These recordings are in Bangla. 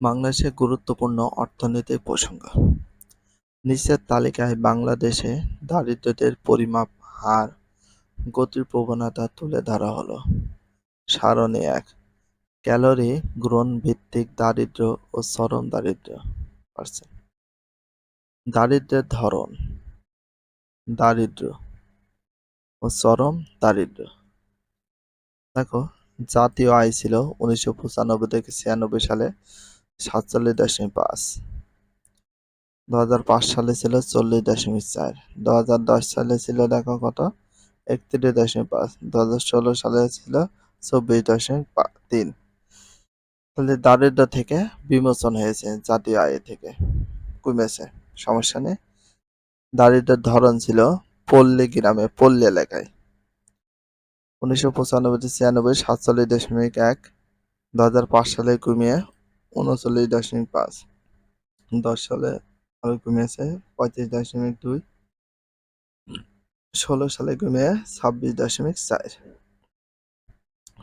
বাংলাদেশের গুরুত্বপূর্ণ অর্থনৈতিক প্রসঙ্গ। নিচের তালিকায় বাংলাদেশে দারিদ্র্যের পরিমাপ হার গতির প্রবণতা তুলে ধরা হলো। সারণী এক, ক্যালোরি গ্রহণ ভিত্তিক দারিদ্র্য ও চরম দারিদ্র পার্সেন্ট, দারিদ্র্যের ধরন, দারিদ্র্য ও চরম দারিদ্র দেখো, জাতীয় আয় ছিল উনিশশো পঁচানব্বই থেকে ছিয়ানব্বই সালে সাতচল্লিশ দশমিক পাঁচ। দু সালে ছিল চল্লিশ দশমিক চার। সালে ছিল দেখো কত? একত্রিশ দশমিক পাঁচ। দু সালে ছিল চব্বিশ দশমিক তিন। তাহলে দারিদ্র থেকে বিমোচন হয়েছে জাতীয় আয় থেকে। কমেছে, সমস্যা নেই। দারিদ্রের ধরন ছিল পল্লী গ্রামে, পল্লী এলাকায়। উনিশশো পঁচানব্বই, ছিয়ানব্বই, সাতচল্লিশ দশমিক এক। দু সালে কমিয়ে উনচল্লিশ দশমিক পাঁচ। দশ সালে আরও কমেছে পঁয়ত্রিশ দশমিক দুই। ষোলো সালে কমিয়ে ছাব্বিশ দশমিক চার।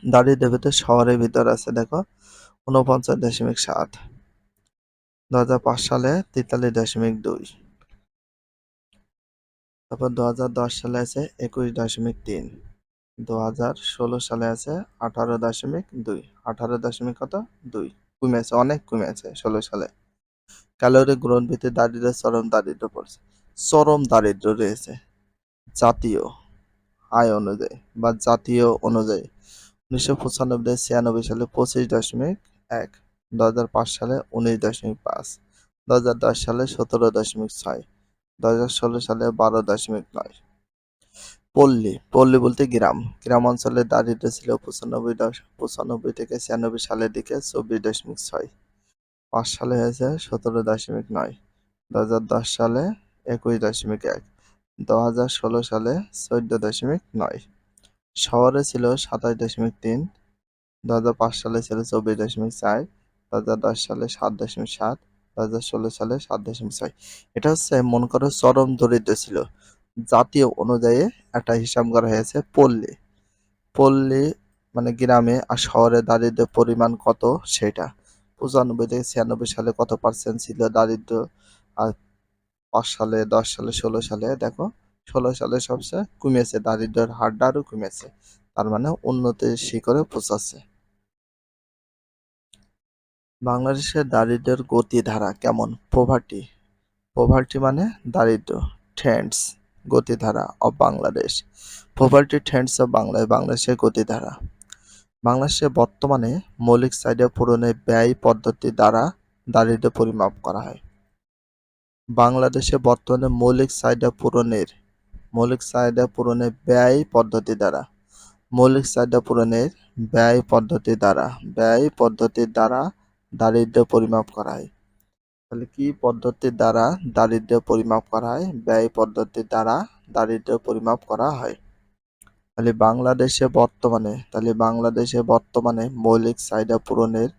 দারিদ্রের ভিতরে শহরের ভিতর আছে, দেখো উনপঞ্চাশ দশমিক সাত। দু হাজার পাঁচ সালে তেতাল্লিশ দশমিক দুই। তারপর দু হাজার দশ সালে আছে একুশ দশমিক তিন। দু হাজার ষোলো সালে আছে আঠারো দশমিক দুই। আঠারো দশমিক কত? দুই। কমেছে, অনেক কমেছে ষোলো সালে। ক্যালোরি গ্রহণ ভিত্তিক দারিদ্র চরম দারিদ্র পড়ছে। চরম দারিদ্র রয়েছে জাতীয় আয় অনুযায়ী বা জাতীয় অনুযায়ী। উনিশশো পঁচানব্বই ছিয়ানব্বই সালে পঁচিশ দশমিক এক দু পাঁচ সালে উনিশ দশমিক পাঁচ দু সালে সতেরো দশমিক ছয় দু সালে বারো দশমিক নয়। পল্লী পল্লী বলতে গ্রাম। গ্রাম অঞ্চলে দারিদ্র ছিল পঁচানব্বই দশ, পঁচানব্বই থেকে ছিয়ানব্বই সালের দিকে চব্বিশ দশমিক ছয়। পাঁচ সালে হয়েছে সতেরো দশমিক নয়। দু হাজার দশ সালে একুশ দশমিক এক। দু হাজার ষোলো সালে চোদ্দ দশমিক নয়। শহরে ছিল সাতাশ দশমিক তিন। দু হাজার পাঁচ সালে ছিল চব্বিশ দশমিক চার। দু হাজার দশ সালে সাত দশমিক সাত। দু হাজার ষোলো সালে সাত দশমিক ছয়। এটা হচ্ছে মনে করো চরম দরিদ্র ছিল। জাতীয় অনুযায়ী একটা হিসাব করা হয়েছে, পল্লী। পল্লী মানে গ্রামে আর শহরে দারিদ্রের পরিমাণ কত সেটা। পঁচানব্বই থেকে ছিয়ানব্বই সালে কত পার্সেন্ট ছিল দারিদ্র আর পাঁচ সালে, দশ সালে, ষোলো সালে? দেখো, ষোলো সালে সবচেয়ে কমেছে দারিদ্রের হারটা আরও কমেছে। তার মানে উন্নতির শিখরে পৌঁছাচ্ছে। বাংলাদেশের দারিদ্রের গতিধারা কেমন? পোভার্টি পোভার্টি মানে দারিদ্র trends Gatidhara of Bangladesh poverty trends of Bangladesh বাংলাদেশের গতিধারা. বাংলাদেশে বর্তমানে মৌলিক চাহিদা পূরণে ব্যয় পদ্ধতি দ্বারা দারিদ্র পরিমাপ করা হয়। বাংলাদেশে বর্তমানে মৌলিক চাহিদা পূরণের, মৌলিক চাহিদা পূরণে ব্যয় পদ্ধতি দ্বারা, মৌলিক চাহিদা পূরণের ব্যয় পদ্ধতি দ্বারা, ব্যয় পদ্ধতির দ্বারা দারিদ্র পরিমাপ করা হয়। তাহলে কি পদ্ধতির দ্বারা দারিদ্র পরিমাপ করা হয়? ব্যয় পদ্ধতির দ্বারা দারিদ্র পরিমাপ করা হয়। তাহলে বাংলাদেশে বর্তমানে, তাহলে বাংলাদেশে বর্তমানে মৌলিক চাহিদা পূরণের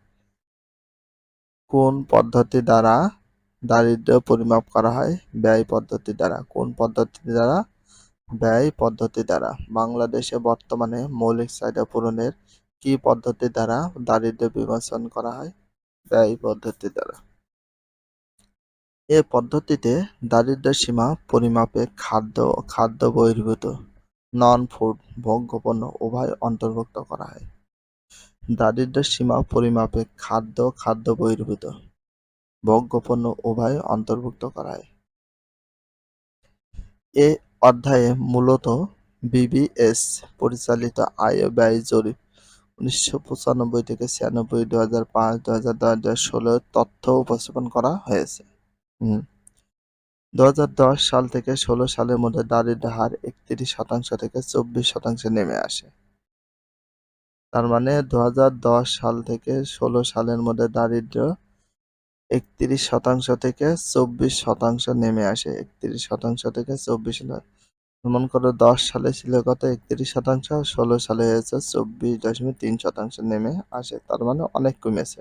কোন পদ্ধতি দ্বারা দারিদ্র পরিমাপ করা হয়? ব্যয় পদ্ধতি দ্বারা। কোন পদ্ধতি দ্বারা? ব্যয় পদ্ধতি দ্বারা। বাংলাদেশে বর্তমানে মৌলিক চাহিদা পূরণের কি পদ্ধতি দ্বারা দারিদ্র বিমোচন করা হয়? ব্যয় পদ্ধতি দ্বারা। এ পদ্ধতিতে দারিদ্র সীমা পরিমাপে খাদ্য ও খাদ্য বহির্ভূত নন ফুড ভোগ্যপণ্য উভয় অন্তর্ভুক্ত করা হয়। দারিদ্র সীমা পরিমাপে খাদ্য খাদ্য বহির্ভূত, ভোগ্যপণ্য উভয় অন্তর্ভুক্ত করা হয়। এ অধ্যায়ে মূলত বিবিএস পরিচালিত আয় ব্যয় জরিপ উনিশশো পঁচানব্বই থেকে ছিয়ানব্বই দু হাজার পাঁচ দু হাজার দু হাজার ষোলো তথ্য উপস্থাপন করা হয়েছে। হুম। দু হাজার দশ সাল থেকে ষোলো সালের মধ্যে দারিদ্র হার একত্রিশ শতাংশ থেকে চব্বিশ শতাংশে নেমে আসে। তার মানে দু হাজার দশ সাল থেকে ষোলো সালের মধ্যে দারিদ্র একত্রিশ শতাংশ থেকে চব্বিশ শতাংশ নেমে আসে। একত্রিশ শতাংশ থেকে চব্বিশ মনে করো দশ সালে ছিল কত? একত্রিশ শতাংশ, ষোলো সালে হয়েছে চব্বিশ দশমিক তিন শতাংশ নেমে আসে। তার মানে অনেক কমেছে।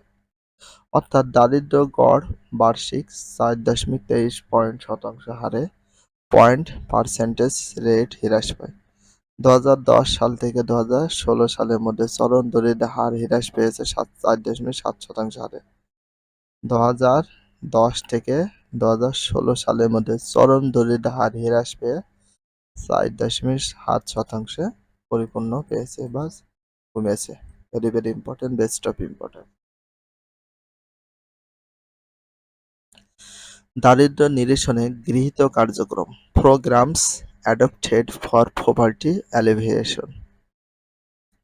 অর্থাৎ দারিদ্র গড় বার্ষিক চার দশমিক তেইশ পয়েন্ট শতাংশ হারে পয়েন্ট পার্সেন্টেজ রেট হ্রাস পায়। দু সাল থেকে দু হাজার ষোলো সালের মধ্যে চরম দরিদ্র হার হ্রাস পেয়েছে সাত, চার দশমিক সাত শতাংশ হারে। দু দশ থেকে দু সালের মধ্যে চরম দরিদ্র হার হ্রাস পেয়ে চার দশমিক সাত শতাংশে পরিপূর্ণ পেয়েছে বা কমেছে। Very very important best of important দারিদ্র নিরসনে গৃহীত কার্যক্রম programs adopted for poverty alleviation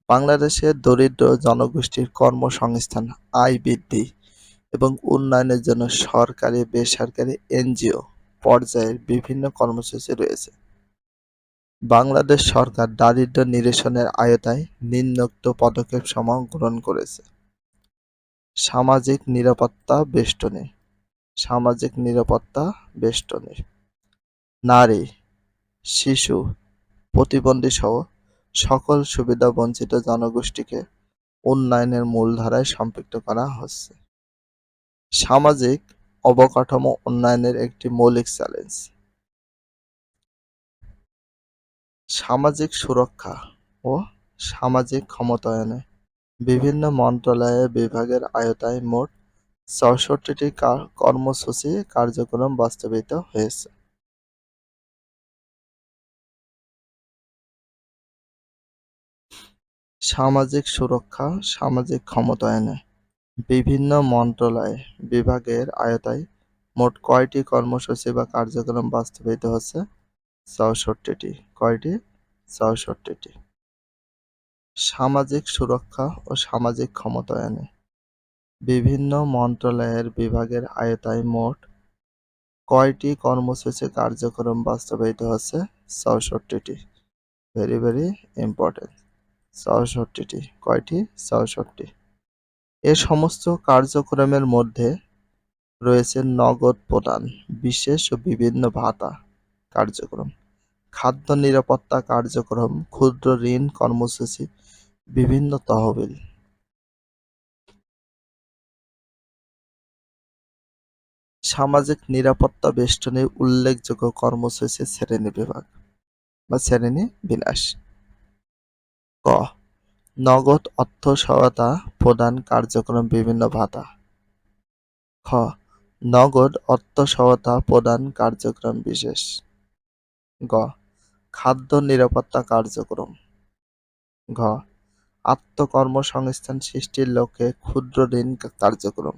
বাংলাদেশের দরিদ্র জনগোষ্ঠীর কর্মসংস্থান, আয় বৃদ্ধি এবং উন্নয়নের জন্য সরকারি, বেসরকারি এনজিও পর্যায়ের বিভিন্ন কর্মসূচি রয়েছে। বাংলাদেশ সরকার দারিদ্র নিরসনের আয়তায় নিম্নোক্ত পদক্ষেপ সমূহ গ্রহণ করেছে। সামাজিক নিরাপত্তা বেষ্টনী। সামাজিক নিরাপত্তা বেষ্টনী নারী, শিশু প্রতিবন্ধী সহ সকল সুবিধা বঞ্চিত জনগোষ্ঠীকে উন্নয়নের মূলধারায় সম্পৃক্ত করা হচ্ছে। সামাজিক অবকাঠামো উন্নয়নের একটি মৌলিক চ্যালেঞ্জ। সামাজিক সুরক্ষা ও সামাজিক ক্ষমতায়নে বিভিন্ন মন্ত্রণালয় বিভাগের আয়তায় মোট চৌষট্টিটি কর্মসূচি কার্যক্রম বাস্তবায়িত হয়েছে। সামাজিক সুরক্ষা, সামাজিক ক্ষমতায়নে বিভিন্ন মন্ত্রণালয় বিভাগের আয়তায় মোট কয়টি কর্মসূচি বা কার্যক্রম বাস্তবায়িত হচ্ছে চৌষট্টিটি কয়টি? চৌষট্টিটি সামাজিক সুরক্ষা ও সামাজিক ক্ষমতায়নে বিভিন্ন মন্ত্রণালয়ের বিভাগের আয়তায় মোট কয়টি কর্মসূচি কার্যক্রম বাস্তবায়িত হচ্ছে চৌষট্টিটি। ভেরি ভেরি ইম্পর্টেন্ট চৌষট্টিটি। কয়টি? চৌষট্টি। এ সমস্ত কার্যক্রমের মধ্যে রয়েছে নগদ প্রদান, বিশেষ ও বিভিন্ন ভাতা কার্যক্রম, খাদ্য নিরাপত্তা কার্যক্রম, ক্ষুদ্র ঋণ কর্মসূচি, বিভিন্ন তহবিল। সামাজিক নিরাপত্তা বেষ্টনীর উল্লেখযোগ্য কর্মসূচি শ্রেণি বিভাগ, বা শ্রেণি বিন্যাস ক, নগদ অর্থ সহায়তা প্রদান কার্যক্রম বিভিন্ন ভাতা। খ, নগদ অর্থ সহায়তা প্রদান কার্যক্রম বিশেষ। গ, খাদ্য নিরাপত্তা কার্যক্রম। ঘ, আত্মকর্মসংস্থান সৃষ্টির লক্ষ্যে ক্ষুদ্র ঋণ কার্যক্রম।